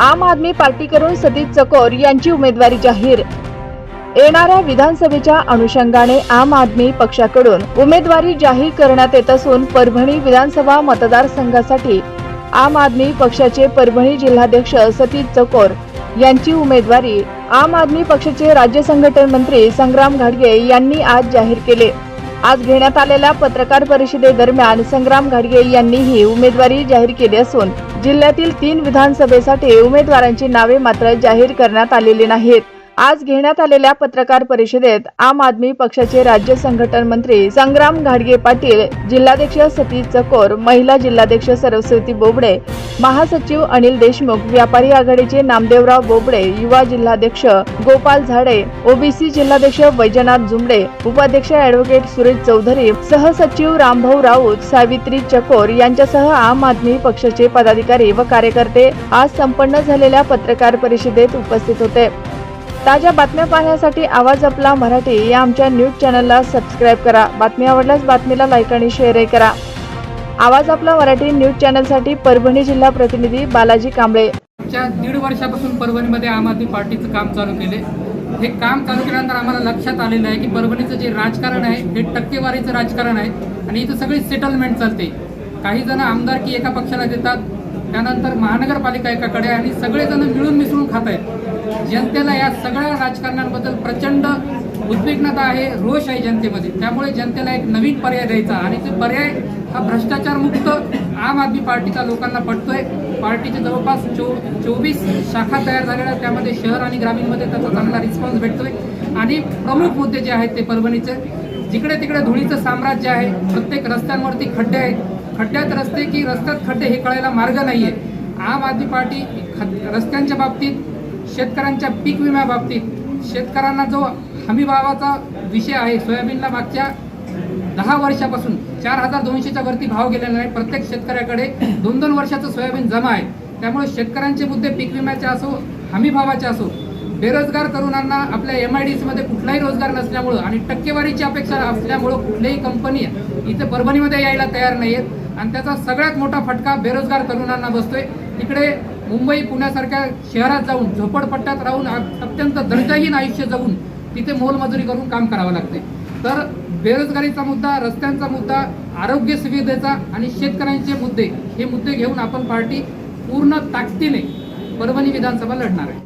आम आदमी पार्टीकडून सतीश चकोर यांची उमेदवारी जाहीर. येणाऱ्या विधानसभेच्या अनुषंगाने आम आदमी पक्षाकडून उमेदवारी जाहीर करण्यात येत असून परभणी विधानसभा मतदारसंघासाठी आम आदमी पक्षाचे परभणी जिल्हाध्यक्ष सतीश चकोर यांची उमेदवारी आम आदमी पक्षाचे राज्य संघटन मंत्री संग्राम घाडगे यांनी आज जाहीर केले. आज घेण्यात आलेल्या पत्रकार परिषदेदरम्यान संग्राम घाडगे यांनीही उमेदवारी जाहीर केली असून जिल्ह्यातील तीन विधानसभेसाठी उमेदवारांची नावे मात्र जाहीर करण्यात आलेली नाहीत. आज घेण्यात आलेल्या पत्रकार परिषदेत आम आदमी पक्षाचे राज्य संघटन मंत्री संग्राम घाडगे पाटील जिल्हाध्यक्ष सतीश चकोर महिला जिल्हाध्यक्ष सरस्वती बोबडे महासचिव अनिल देशमुख व्यापारी आघाडीचे नामदेवराव बोबडे युवा जिल्हाध्यक्ष गोपाल झाडे ओबीसी जिल्हाध्यक्ष वैजनाथ जुमडे उपाध्यक्ष अॅडव्होकेट सुरेश चौधरी सहसचिव रामभाऊ राऊत सावित्री चकोर यांच्यासह आम आदमी पक्षाचे पदाधिकारी व कार्यकर्ते आज संपन्न झालेल्या पत्रकार परिषदेत उपस्थित होते. ताज्या बातम्या पाहण्यासाठी आवाज आपला मराठी या आमच्या न्यूज चॅनलला सबस्क्राईब करा. बातमी आवडल्यास बातमीला लाईक आणि शेअरही करा. आवाज आपला मराठी न्यूज चॅनलसाठी परभणी जिल्हा प्रतिनिधी बालाजी कांबळे. आमच्या दीड वर्षापासून परभणीमध्ये आम आदमी पार्टीचं काम चालू केले हे काम चालू केल्यानंतर आम्हाला लक्षात आलेलं आहे की परभणीचं जे राजकारण आहे हे टक्केवारीचं राजकारण आहे आणि इथं सगळी सेटलमेंट चालते. काही जण आमदारकी एका पक्षाला देतात त्यानंतर महानगरपालिका एकाकडे आणि सगळेजण मिळून मिसळून खात आहेत. जनतेला या सगळ्या राजकारणांबद्दल प्रचंड उद्विग्नता आहे रोष आहे जनतेमध्ये. त्यामुळे जनतेला एक नवीन पर्याय द्यायचा आणि ते पर्याय हा भ्रष्टाचारमुक्त आम आदमी पार्टीचा लोकांना पटतोय. पार्टीचे जवळपास चो चोवीस शाखा तयार झालेल्या आहेत. त्यामध्ये शहर आणि ग्रामीणमध्ये त्याचा चांगला रिस्पॉन्स भेटतोय. आणि प्रमुख मुद्दे जे आहेत ते परभणीचे. जिकडे तिकडे धुळीचं साम्राज्य आहे प्रत्येक रस्त्यांवरती खड्डे आहेत. खड्ड्यात रस्ते की रस्त्यात खड्डे हे कळायला मार्ग नाही आहे आम आदमी पार्टी रस्त्यांच्या बाबतीत शेतकऱ्यांच्या पीक विम्या बाबतीत शेतकऱ्यांना जो हमी भावाचा विषय आहे सोयाबीनला मागच्या दहा वर्षापासून चार हजार दोनशेच्या वरती भाव गेलेला आहे प्रत्येक शेतकऱ्याकडे दोन दोन वर्षाचं सोयाबीन जमा आहे. त्यामुळे शेतकऱ्यांचे मुद्दे पीक विम्याचे असो हमी भावाचे असो बेरोजगार तरुणांना आपल्या एम आय डी सीमध्ये कुठलाही रोजगार नसल्यामुळं आणि टक्केवारीची अपेक्षा असल्यामुळं कुठल्याही कंपनी इथे परभणीमध्ये यायला तयार नाही आहेत आणि त्याचा सगळ्यात मोठा फटका बेरोजगार तरुणांना बसतोय. इकडे मुंबई पुण्यासारख्या शहरात जाऊन झोपडपट्ट्यात राहून अत्यंत दर्जाहीन आयुष्य जगून तिथे मोलमजुरी करून काम करावं लागते तर बेरोजगारीचा मुद्दा रस्त्यांचा मुद्दा आरोग्य सुविधेचा आणि शेतकऱ्यांचे मुद्दे हे मुद्दे घेऊन आपण पार्टी पूर्ण ताकदीने परभणी विधानसभा लढणार आहे.